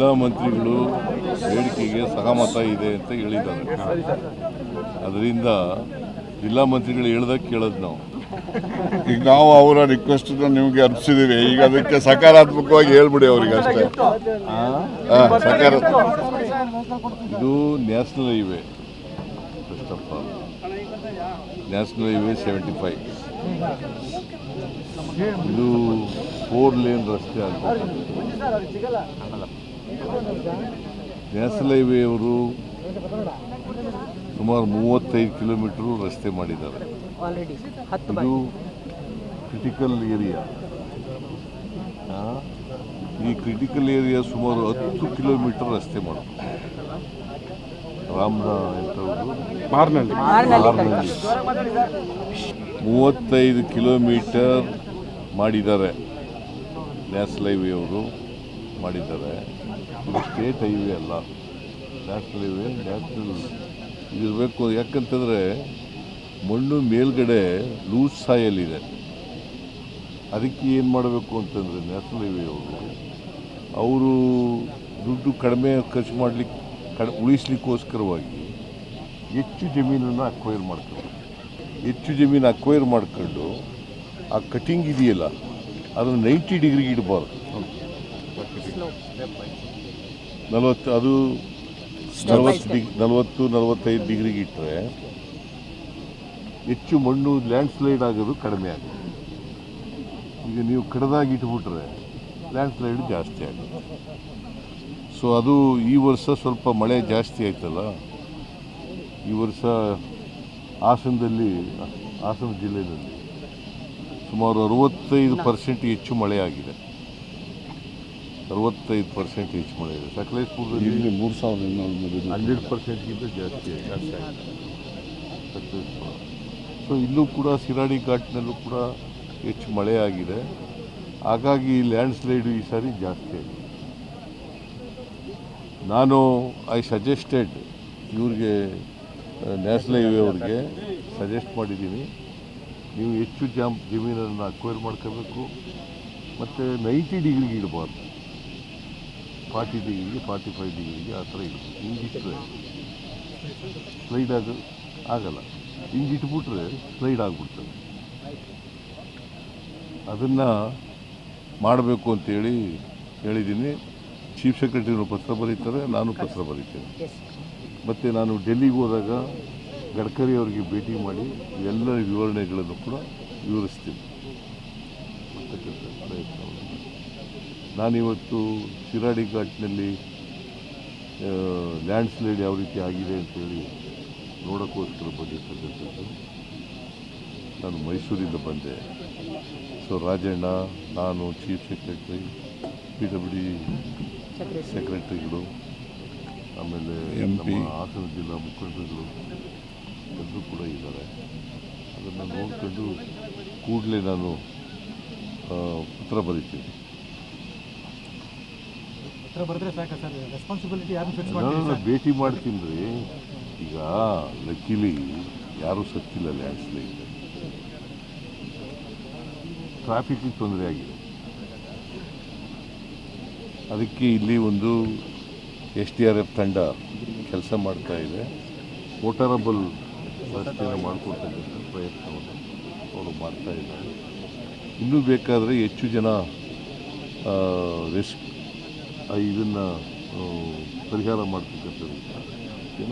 ಜಿಲ್ಲಾ ಮಂತ್ರಿಗಳು ಬೇಡಿಕೆಗೆ ಸಹಮತ ಇದೆ ಅಂತ ಹೇಳಿದ್ದಾರೆ. ಅದರಿಂದ ಜಿಲ್ಲಾ ಮಂತ್ರಿಗಳು ಹೇಳ್ದಾಗ ಕೇಳೋದು ನಾವು. ಈಗ ನಾವು ಅವರ ರಿಕ್ವೆಸ್ಟ್ ನಿಮಗೆ ಅರ್ಪಿಸಿದೀವಿ. ಈಗ ಅದಕ್ಕೆ ಸಕಾರಾತ್ಮಕವಾಗಿ ಹೇಳ್ಬಿಡಿ ಅವ್ರಿಗೆ ಅಷ್ಟೇ. ಸಕಾರ ಇದು national highway first of all national highway seventy five ಇದು ಫೋರ್ ಲೇನ್ ರಸ್ತೆ ಅಂತ ಅವರು ಸುಮಾರು ಮೂವತ್ತೈದು ಕಿಲೋಮೀಟರ್ ರಸ್ತೆ ಮಾಡಿದ್ದಾರೆ. ಇದು ಕ್ರಿಟಿಕಲ್ ಏರಿಯಾ ಈ ಕ್ರಿಟಿಕಲ್ ಏರಿಯಾ ಸುಮಾರು ಹತ್ತು ಕಿಲೋಮೀಟರ್ ರಸ್ತೆ ಮಾಡೋದು ರಾಮನ ಎಂಥವ್ರು. ಮೂವತ್ತೈದು ಕಿಲೋಮೀಟರ್ ಮಾಡಿದ್ದಾರೆ. ಅವರು ಮಾಡಿದ್ದಾರೆ. ಇದು ಸ್ಟೇಟ್ ಹೈವೇ ಅಲ್ಲ. ನ್ಯಾಷನಲ್ ಹೈವೇ ನ್ಯಾಷನಲ್ ಇದಿರಬೇಕು ಯಾಕಂತಂದರೆ ಮಣ್ಣು ಮೇಲ್ಗಡೆ ಲೂಸ್ ಸಾಯಲ್ಲಿದೆ ಇದೆ ಅದಕ್ಕೆ ಏನು ಮಾಡಬೇಕು ಅಂತಂದರೆ ನ್ಯಾಷನಲ್ ಹೈವೇ ಅವರು. ಅವರು ದುಡ್ಡು ಕಡಿಮೆ ಖರ್ಚು ಮಾಡಲಿಕ್ಕೆ ಕಡ್ ಉಳಿಸ್ಲಿಕ್ಕೋಸ್ಕರವಾಗಿ ಹೆಚ್ಚು ಜಮೀನನ್ನು ಅಕ್ವೈರ್ ಮಾಡ್ಕೊಂಡು ಹೆಚ್ಚು ಜಮೀನು ಅಕ್ವೈರ್ ಮಾಡ್ಕೊಂಡು ಆ ಕಟಿಂಗ್ ಇದೆಯಲ್ಲ ಅದನ್ನು ನೈಂಟಿ ಡಿಗ್ರಿಗೆ ಇಡಬಾರ್ದು. ನಲವತ್ತು, ಅದು ನಲವತ್ತು ಡಿಗ್, ನಲವತ್ತು, ನಲವತ್ತೈದು ಡಿಗ್ರಿಗೆ ಇಟ್ಟರೆ ಹೆಚ್ಚು ಮಣ್ಣು ಲ್ಯಾಂಡ್ ಸ್ಲೈಡ್ ಆಗೋದು ಕಡಿಮೆ ಆಗುತ್ತೆ. ಈಗ ನೀವು ಕಡದಾಗಿ ಇಟ್ಬಿಟ್ರೆ ಲ್ಯಾಂಡ್ ಸ್ಲೈಡ್ ಜಾಸ್ತಿ ಆಗುತ್ತೆ. ಸೊ ಅದು ಈ ವರ್ಷ ಸ್ವಲ್ಪ ಮಳೆ ಜಾಸ್ತಿ ಆಯ್ತಲ್ಲ, ಈ ವರ್ಷ ಹಾಸನದಲ್ಲಿ, ಹಾಸನ ಜಿಲ್ಲೆಯಲ್ಲಿ ಸುಮಾರು ಅರವತ್ತೈದು ಪರ್ಸೆಂಟ್ ಹೆಚ್ಚು ಮಳೆ ಆಗಿದೆ. ಅರವತ್ತೈದು ಪರ್ಸೆಂಟ್ ಹೆಚ್ಚು ಮಳೆ ಇದೆ. ಸಕಲೇಶ್ಪುರದಲ್ಲಿ ಇಲ್ಲಿ ಮೂರು ಸಾವಿರದ ಇನ್ನೂರು ಹಂಡ್ರೆಡ್ ಪರ್ಸೆಂಟ್ಗಿಂತ ಜಾಸ್ತಿ ಜಾಸ್ತಿ ಆಗಿದೆ. ಸಕಲೇಶ್ಪುರ. ಸೊ ಇಲ್ಲೂ ಕೂಡ ಸಿರಾಡಿ ಘಾಟ್ನಲ್ಲೂ ಕೂಡ ಹೆಚ್ಚು ಮಳೆ ಆಗಿದೆ. ಹಾಗಾಗಿ ಲ್ಯಾಂಡ್ ಸ್ಲೈಡ್ ಈ ಸಾರಿ ಜಾಸ್ತಿ ಆಗಿದೆ. ನಾನು ಐ ಸಜೆಸ್ಟೆಡ್ ಇವ್ರಿಗೆ ನ್ಯಾಷನಲ್ ಹೈವೇ ಅವ್ರಿಗೆ ಸಜೆಸ್ಟ್ ಮಾಡಿದ್ದೀನಿ. ನೀವು ಹೆಚ್ಚು ಜಾಮ್ ಜಮೀನನ್ನು ಅಕ್ವೈರ್ ಮಾಡ್ಕೋಬೇಕು. ಮತ್ತು ನೈಂಟಿ ಡಿಗ್ರಿಗೆ ಇಡಬಾರ್ದು ಫಾರ್ಟಿ ಡಿಗ್ರಿಗೆ, ಫಾರ್ಟಿ ಫೈವ್ ಡಿಗ್ರಿಗೆ ಆ ಥರ ಇರುತ್ತೆ. ಹಿಂಗಿಟ್ಟರೆ ಸ್ಲೈಡ್ ಆಗ ಆಗಲ್ಲ. ಹಿಂಗಿಟ್ಬಿಟ್ರೆ ಸ್ಲೈಡ್ ಆಗಿಬಿಡ್ತದೆ. ಅದನ್ನು ಮಾಡಬೇಕು ಅಂತೇಳಿ ಹೇಳಿದ್ದೀನಿ. ಚೀಫ್ ಸೆಕ್ರೆಟರಿನೂ ಪತ್ರ ಬರೀತಾರೆ, ನಾನು ಪತ್ರ ಬರೀತೇನೆ. ಮತ್ತು ನಾನು ಡೆಲ್ಲಿಗೆ ಹೋದಾಗ ಗಡ್ಕರಿ ಅವರಿಗೆ ಭೇಟಿ ಮಾಡಿ ಎಲ್ಲ ವಿವರಣೆಗಳನ್ನು ಕೂಡ ವಿವರಿಸ್ತೀನಿ ಮಾಡ್ತಕ್ಕಂಥ ಪ್ರಯತ್ನವನ್ನು ಮಾಡಿ. ನಾನಿವತ್ತು ಶಿರಾಡಿ ಘಾಟ್ನಲ್ಲಿ ಲ್ಯಾಂಡ್ ಸ್ಲೈಡ್ ಯಾವ ರೀತಿ ಆಗಿದೆ ಅಂತೇಳಿ ನೋಡೋಕ್ಕೋಸ್ಕರ ಬಂದಿರ್ತಕ್ಕಂಥದ್ದು. ನಾನು ಮೈಸೂರಿಂದ ಬಂದೆ. ಸೊ ರಾಜಣ್ಣ ನಾನು chief secretary P W D ಸೆಕ್ರೆಟ್ರಿಗಳು ಆಮೇಲೆ ನಮ್ಮ ಹಾಸನ ಜಿಲ್ಲಾ ಮುಖಂಡರುಗಳು ಎಲ್ಲರೂ ಕೂಡ ಇದ್ದಾರೆ. ಅದನ್ನು ನೋಡಿಕೊಂಡು ಕೂಡಲೇ ನಾನು ಪತ್ರ ಬರೀತೀನಿ ಹತ್ರ ಬರೆದ್ರೆ ಸಾಕ ಸರ್ ರೆಸ್ಪಾನ್ಸಿಬಿಲಿಟಿ ಯಾರು ಫಿಕ್ಸ್ ನಾನು ಭೇಟಿ ಮಾಡ್ತೀನಿ ರೀ. ಈಗ ಲಕ್ಕಿಲಿ ಯಾರೂ ಸತ್ತಿಲ್ಲ ಲ್ಯಾಂಡ್ ಸ್ಲೈಡ್ ಟ್ರಾಫಿಕ್ಗೆ ತೊಂದರೆ ಆಗಿದೆ. ಅದಕ್ಕೆ ಇಲ್ಲಿ ಒಂದು ಎಸ್ ಡಿ ಆರ್ ಎಫ್ ತಂಡ ಕೆಲಸ ಮಾಡ್ತಾ ಇದೆ. ಮೋಟಾರಬಲ್ ರಸ್ತೆಯನ್ನು ಮಾಡಿಕೊಡ್ತಕ್ಕಂಥ ಪ್ರಯತ್ನವನ್ನು ಅವರು ಮಾಡ್ತಾ ಇದ್ದಾರೆ. ಇನ್ನೂ ಬೇಕಾದರೆ ಹೆಚ್ಚು ಜನ ರೆಸ್ ಇದನ್ನು ಪರಿಹಾರ ಮಾಡ್ತಕ್ಕಂಥದ್ದು.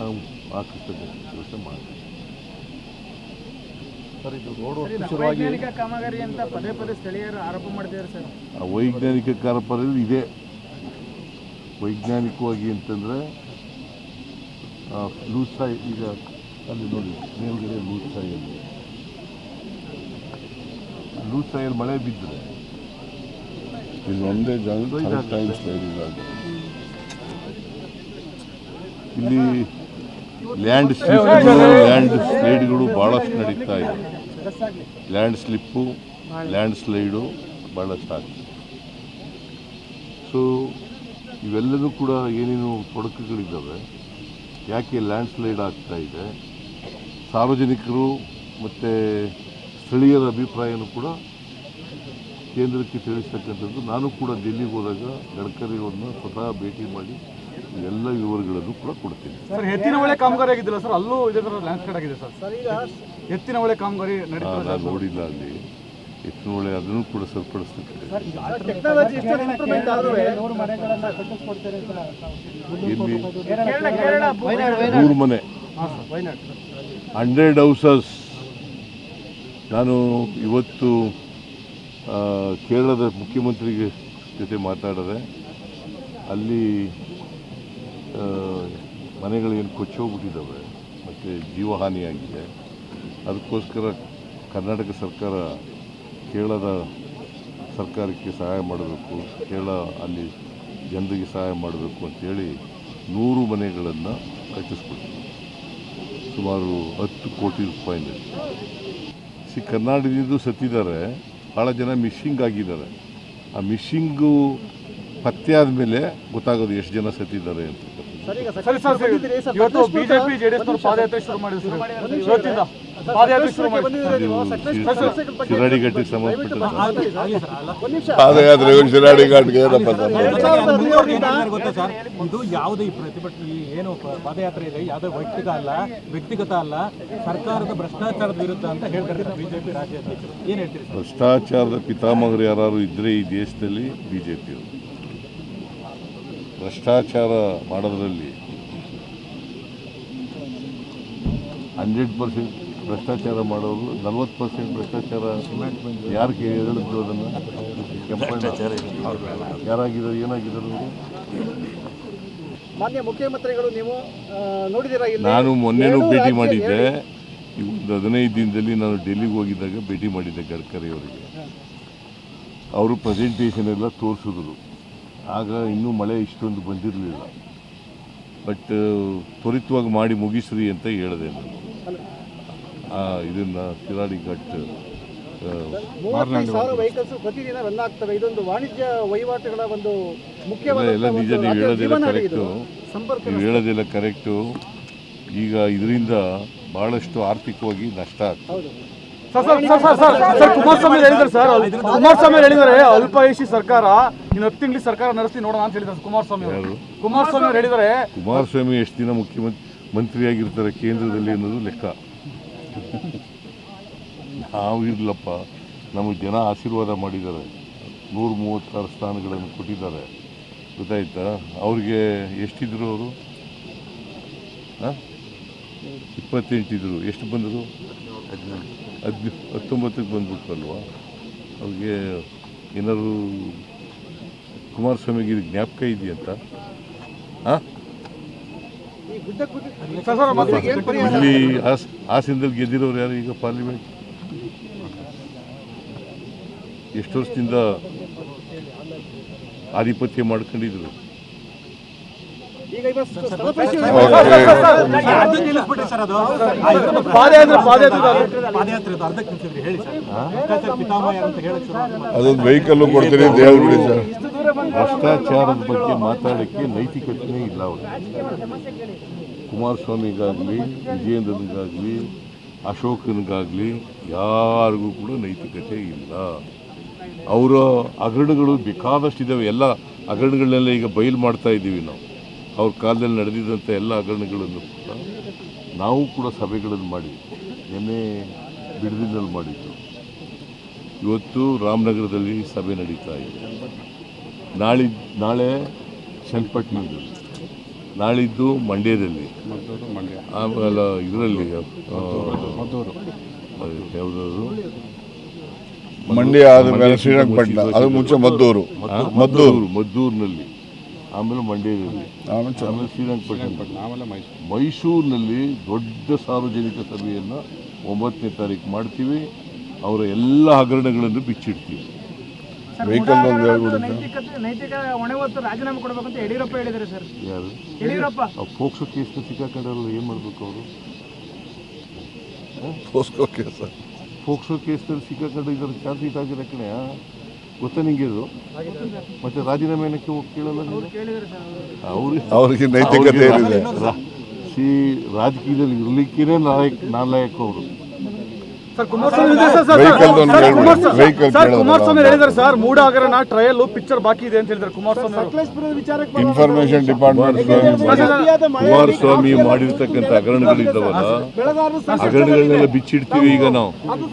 ನಾವು ಹಾಕಿಸ್ತಕ್ಕಂಥ ಕೆಲಸ ಮಾಡ್ತೀವಿ. ವೈಜ್ಞಾನಿಕ ಕಾಮಗಾರಿ ಅಂತ ಪದೇ ಪದೇ ಸ್ಥಳೀಯರು ಆರೋಪ ಮಾಡ್ತಿದ್ದಾರೆ ಸರ್. ಆ ವೈಜ್ಞಾನಿಕ ಕಾರ್ಯಪರದಲ್ಲಿ ಇದೆ. ವೈಜ್ಞಾನಿಕವಾಗಿ ಅಂತಂದ್ರೆ ಲೂಸಾಯಿ ಸಾಯಿ ಈಗ ಅಲ್ಲಿ ನೋಡಿ ಮೇಲ್ಗಡೆ ಲೂಸ್ ಅಲ್ಲಿ. ಲೂಸ್ ಸಾಯಲ್ಲಿ ಮಳೆ ಬಿದ್ದರೆ ಇಲ್ಲಿ ಒಂದೇ ಜಾಗ ಟೈಮ್ ಸ್ಲೈಡ್ ಇಲ್ಲ ಇಲ್ಲಿ ಲ್ಯಾಂಡ್ ಸ್ಲಿಪ್ಗಳು ಲ್ಯಾಂಡ್ ಸ್ಲೈಡ್ಗಳು ಭಾಳಷ್ಟು ನಡೀತಾ ಇದೆ. ಲ್ಯಾಂಡ್ ಸ್ಲಿಪ್ಪು ಲ್ಯಾಂಡ್ ಸ್ಲೈಡು ಭಾಳಷ್ಟು ಆಗ್ತದೆ ಸೊ ಇವೆಲ್ಲದೂ ಕೂಡ ಏನೇನು ತೊಡಕುಗಳಿದ್ದಾವೆ ಯಾಕೆ ಲ್ಯಾಂಡ್ ಸ್ಲೈಡ್ ಆಗ್ತಾ ಇದೆ? ಸಾರ್ವಜನಿಕರು ಮತ್ತು ಸ್ಥಳೀಯರ ಅಭಿಪ್ರಾಯನೂ ಕೂಡ ಕೇಂದ್ರಕ್ಕೆ ತಿಳಿಸ್ತಕ್ಕಂಥದ್ದು ನಾನು ಕೂಡ ಡೆಲ್ಲಿಗೆ ಹೋದಾಗ ಗಡ್ಕರಿ ಅವ್ರನ್ನ ಸ್ವತಃ ಭೇಟಿ ಮಾಡಿ ಎಲ್ಲ ವಿವರಗಳನ್ನು ಕೂಡ ಕೊಡ್ತೀನಿ. ಸರ್ ಎತ್ತಿನ ಒಳ್ಳೆ ಕಾಮಗಾರಿ ಆಗಿದ್ದಿಲ್ಲ ಸರ್? ಅಲ್ಲೂ ಇದೇ ಥರ ಲ್ಯಾಂಡ್ಸ್ಕೇಡ್ ಆಗಿದೆ ಸರ್. ಎತ್ತಿನ ಒಳ್ಳೆ ಕಾಮಗಾರಿ ನಾನು ನೋಡಿಲ್ಲ ಅಲ್ಲಿ. ಹೆಚ್ಚಿನ ಒಳ್ಳೆ ಅದನ್ನು ಕೂಡ ಆದ್ರೂ ನೂರು ಮನೆ. Hundred houses. ನಾನು ಇವತ್ತು ಕೇರಳದ ಮುಖ್ಯಮಂತ್ರಿಗೆ ಜೊತೆ ಮಾತಾಡಿದೆ ಅಲ್ಲಿ ಮನೆಗಳೇನು ಕೊಚ್ಚೋಗ್ಬಿಟ್ಟಿದ್ದಾವೆ, ಮತ್ತು ಜೀವಹಾನಿಯಾಗಿದೆ, ಅದಕ್ಕೋಸ್ಕರ ಕರ್ನಾಟಕ ಸರ್ಕಾರ ಕೇರಳದ ಸರ್ಕಾರಕ್ಕೆ ಸಹಾಯ ಮಾಡಬೇಕು, ಕೇರಳ ಅಲ್ಲಿ ಜನರಿಗೆ ಸಹಾಯ ಮಾಡಬೇಕು ಅಂತೇಳಿ ನೂರು ಮನೆಗಳನ್ನು ಕಟ್ಟಿಸ್ಕೊಡ್ತೀವಿ ಸುಮಾರು ಹತ್ತು ಕೋಟಿ ರೂಪಾಯಿನಲ್ಲಿ. ಸಿ ಕರ್ನಾಟಕದಿಂದ ಸತ್ತಿದ್ದಾರೆ ಭಾಳ ಜನ ಮಿಸ್ಸಿಂಗ್ ಆಗಿದ್ದಾರೆ. ಆ ಮಿಸ್ಸಿಂಗು ಪತ್ತೆ ಆದಮೇಲೆ ಗೊತ್ತಾಗೋದು ಎಷ್ಟು ಜನ ಸತ್ತಿದ್ದಾರೆ ಅಂತ. ಸರಿ ಸಂಬಂಧಪಟ್ಟ ಪಾದಯಾತ್ರೆ ಶಿರಾಡಿಘಾಟ್ಗೆ ಏನಪ್ಪ ಗೊತ್ತಾ ಸರ್ ಇದು ಯಾವುದೇ ಈ ಪ್ರತಿಭಟನೆ ಏನು ಪಾದಯಾತ್ರೆ ಇದೆ ಯಾವುದೇ ವೈಯಕ್ತಿಕ ಅಲ್ಲ ವ್ಯಕ್ತಿಗತ ಅಲ್ಲ ಸರ್ಕಾರದ ಭ್ರಷ್ಟಾಚಾರದ ವಿರುದ್ಧ ಅಂತ ಹೇಳ್ತಾರೆ ಬಿಜೆಪಿ ರಾಜ್ಯಾಧ್ಯಕ್ಷರು ಏನ್ ಹೇಳ್ತೀರಿ ಸರ್ ಭ್ರಷ್ಟಾಚಾರದ ಪಿತಾಮಹರು ಯಾರು ಇದ್ರೆ ಈ ದೇಶದಲ್ಲಿ ಬಿಜೆಪಿ ಭ್ರಷ್ಟಾಚಾರ ಮಾಡೋದ್ರಲ್ಲಿ ಹಂಡ್ರೆಡ್ ಪರ್ಸೆಂಟ್ ಭ್ರಷ್ಟಾಚಾರ ಮಾಡೋರು ನಲ್ವತ್ತು ಪರ್ಸೆಂಟ್ ಭ್ರಷ್ಟಾಚಾರ ಯಾರಿಗೆ ಹೇಳಿದ್ರು ಅದನ್ನು? ಕೆಂಪಣ್ಣ ಯಾರಾಗಿದ್ದಾರೆ ಏನಾಗಿದ್ದಾರೆ? ಅವರು? ಮಾನ್ಯ ಮುಖ್ಯಮಂತ್ರಿಗಳು ನೀವು ನೋಡಿದಿರ ನಾನು ಮೊನ್ನೆನೂ ಭೇಟಿ ಮಾಡಿದ್ದೆ. ಒಂದು ಹದಿನೈದು ದಿನದಲ್ಲಿ ನಾನು ಡೆಲ್ಲಿಗೆ ಹೋಗಿದ್ದಾಗ ಭೇಟಿ ಮಾಡಿದ್ದೆ ಗಡ್ಕರಿ ಅವರಿಗೆ. ಅವರು ಪ್ರೆಸೆಂಟೇಷನ್ ಎಲ್ಲ ತೋರಿಸಿದ್ರು. ಆಗ ಇನ್ನೂ ಮಳೆ ಇಷ್ಟೊಂದು ಬಂದಿರಲಿಲ್ಲ. ಬಟ್ ತ್ವರಿತವಾಗಿ ಮಾಡಿ ಮುಗಿಸ್ರಿ ಅಂತ ಹೇಳಿದೆ ನಾನು. ಆ, ಇದನ್ನ ಶಿರಾಡಿ ಘಟ್ ಇದೊಂದು ವಾಣಿಜ್ಯ ವಹಿವಾಟುಗಳ ಒಂದು ಎಲ್ಲ ನಿಜ ನೀವು ಹೇಳೋದಿಲ್ಲ ಕರೆಕ್ಟು ನೀವು ಹೇಳೋದೆಲ್ಲ ಕರೆಕ್ಟು ಈಗ ಇದರಿಂದ ಬಹಳಷ್ಟು ಆರ್ಥಿಕವಾಗಿ ನಷ್ಟ ಆಗ್ತದೆ. Sir sir sir sir sir Kumaraswamy ಹೇಳಿದ್ದಾರೆ ಸರ್. ಕುಮಾರಸ್ವಾಮಿ ಹೇಳಿದ್ದಾರೆ ಅಲ್ಪಾಯುಷಿ ಸರ್ಕಾರ ಇನ್ನು ಹತ್ತು ತಿಂಗಳು ಸರ್ಕಾರ ನಡೆಸಿ ನೋಡೋಣ ಅಂತ ಹೇಳಿದ್ದಾರೆ ಕುಮಾರಸ್ವಾಮಿ ಅವರು. ಕುಮಾರಸ್ವಾಮಿ ಅವರು ಹೇಳಿದ್ದಾರೆ. ಕುಮಾರಸ್ವಾಮಿ ಎಷ್ಟು ದಿನ ಮುಖ್ಯಮಂತ್ರಿ ಮಂತ್ರಿಯಾಗಿರ್ತಾರೆ ಕೇಂದ್ರದಲ್ಲಿ ಅನ್ನೋದು ಲೆಕ್ಕ. ನಾವು ಇರಲಪ್ಪ. ನಮಗೆ ಜನ ಆಶೀರ್ವಾದ ಮಾಡಿದ್ದಾರೆ. ನೂರು ಮೂವತ್ತಾರು ಸ್ಥಾನಗಳನ್ನು ಕೊಟ್ಟಿದ್ದಾರೆ. ಗೊತ್ತಾಯ್ತಾ? ಅವ್ರಿಗೆ ಎಷ್ಟಿದ್ರು ಅವರು? ಇಪ್ಪತ್ತೆಂಟಿದ್ರು. ಎಷ್ಟು ಬಂದರು? ಹದಿನ ಹತ್ತೊಂಬತ್ತಕ್ಕೆ ಬಂದ್ಬಿಟ್ಟಲ್ವಾ ಅವ್ರಿಗೆ ಏನಾದ್ರು ಕುಮಾರಸ್ವಾಮಿಗೆ ಇದು ಜ್ಞಾಪಕ ಇದೆಯಂತ ಹಾಂ? ಇಲ್ಲಿ ಆಸ್ ಹಾಸನದಲ್ಲಿ ಗೆದ್ದಿರೋರು ಯಾರು ಈಗ ಪಾರ್ಲಿಮೆಂಟ್ ಎಷ್ಟು ವರ್ಷದಿಂದ ಆಧಿಪತ್ಯ ಮಾಡ್ಕೊಂಡಿದ್ರು ಈಗ ಇವತ್ತು ಸ್ಥಳ ಪರಿಶೀಲನೆ ಅದನ್ನ ನಿಲ್ಲಿಸ್ಬಿಟ್ರಿ ಸರ್ ಅದು ಪಾದಯಾತ್ರೆ ಪಾದಯಾತ್ರೆ ಪಾದಯಾತ್ರೆ ಅರ್ಧಕ್ಕೆ ನಿಲ್ಸಿದ್ರಿ ಹೇಳಿ ಸರ್ ಭ್ರಷ್ಟಾಚಾರ ಪಿತಾಮಹ ಯಾರು ಅಂತ ವರ್ಷದಿಂದ ಆಧಿಪತ್ಯ ಮಾಡ್ಕೊಂಡಿದ್ರು. ಅದೊಂದು ವೆಹಿಕಲ್ ಕೊಡ್ತೀರಿ ಅಂತ ಹೇಳ್ಬಿಡಿ ಸರ್. ಭ್ರಷ್ಟಾಚಾರದ ಬಗ್ಗೆ ಮಾತಾಡಕ್ಕೆ ನೈತಿಕತೆನೇ ಇಲ್ಲ ಅವರು. ಕುಮಾರಸ್ವಾಮಿಗಾಗಲಿ ವಿಜೇಂದ್ರನಿಗಾಗ್ಲಿ ಅಶೋಕನಿಗಾಗಲಿ ಯಾರಿಗೂ ಕೂಡ ನೈತಿಕತೆ ಇಲ್ಲ. ಅವರ ಹಗರಣಗಳು ಬೇಕಾದಷ್ಟಿದ್ದಾವೆ ಎಲ್ಲ ಹಗರಣಗಳನ್ನೆಲ್ಲ ಈಗ ಬಯಲು ಮಾಡ್ತಾ ಇದ್ದೀವಿ ನಾವು. ಅವ್ರ ಕಾಲದಲ್ಲಿ ನಡೆದಿದ್ದಂಥ ಎಲ್ಲ ಹಗರಣಗಳನ್ನು ಕೂಡ ನಾವು ಕೂಡ ಸಭೆಗಳನ್ನು ಮಾಡಿ ನಿನ್ನೆ ಬಿಡದಿನಲ್ಲಿ ಮಾಡಿದ್ದು. ಇವತ್ತು ರಾಮನಗರದಲ್ಲಿ ಸಭೆ ನಡೀತಾ ಇದೆ. ನಾಳಿ ನಾಳೆ ಚನ್ನಪಟ್ಟಣದಲ್ಲಿ ನಾಳಿದ್ದು ಮಂಡ್ಯದಲ್ಲಿ. ಆಮೇಲೆ ಇದರಲ್ಲಿ ಯಾವುದಾದ್ರು ಮಂಡ್ಯ ಆದ್ಮೇಲೆ ಶ್ರೀರಂಗಪಟ್ಟಣ ಅದು ಮುಂಚೆ ಮದ್ದೂರು. ಮದ್ದೂರು. ಮದ್ದೂರಿನಲ್ಲಿ ಆಮೇಲೆ ಮಂಡ್ಯದಲ್ಲಿ ಆಮೇಲೆ ಶ್ರೀರಂಗಪಟ್ಟಣ. ಮೈಸೂರಿನಲ್ಲಿ ದೊಡ್ಡ ಸಾರ್ವಜನಿಕ ಸಭೆಯನ್ನು ಒಂಬತ್ತನೇ ತಾರೀಕು ಮಾಡ್ತೀವಿ. ಅವರ ಎಲ್ಲ ಹಗರಣಗಳನ್ನು ಬಿಚ್ಚಿಡ್ತೀವಿ. ವೆಹಿಕಲ್ ಯಾರು? ಫೋಕ್ಸೋ ಕೇಸ್ನ ಸಿಕ್ಕಾಕೊಂಡವ್ರಲ್ಲ ಏನು ಮಾಡಬೇಕು ಅವರು? POCSO case. ಫೋಕ್ಸೋ ಕೇಸ್ನಲ್ಲಿ ಸಿಕ್ಕಾಕೊಂಡು ಇದರ ಚಾರ್ಜ್ ಶೀಟ್ ಆಗಿದೆ ಕಣೆ ಗೊತ್ತಾ ನಿಂಗೆ ಇದು ಮತ್ತೆ ರಾಜೀನಾಮೆ ಏನಕ್ಕೆ ಹೋಗಿ ಕೇಳಲ್ಲ ಅವ್ರಿಗೆ ಅವರಿಗೆ ನೈತಿಕತೆ ಏನಿದೆ ಸಿ ರಾಜಕೀಯದಲ್ಲಿ ಇರ್ಲಿಕ್ಕೇನೆ ನಾಯಕ್ ನಾಲಾಯಕ ಅವರು. ಇನ್ಫಾರ್ಮೇಶನ್ ಡಿಪಾರ್ಟ್ಮೆಂಟ್ ಕುಮಾರಸ್ವಾಮಿ ಮಾಡಿರ್ತಕ್ಕಂಥ ಹಗರಣಗಳಿದ್ದಾವಲ್ಲ ಹಗರಣಗಳನ್ನೆಲ್ಲ ಬಿಚ್ಚಿಡ್ತೀವಿ ಈಗ ನಾವು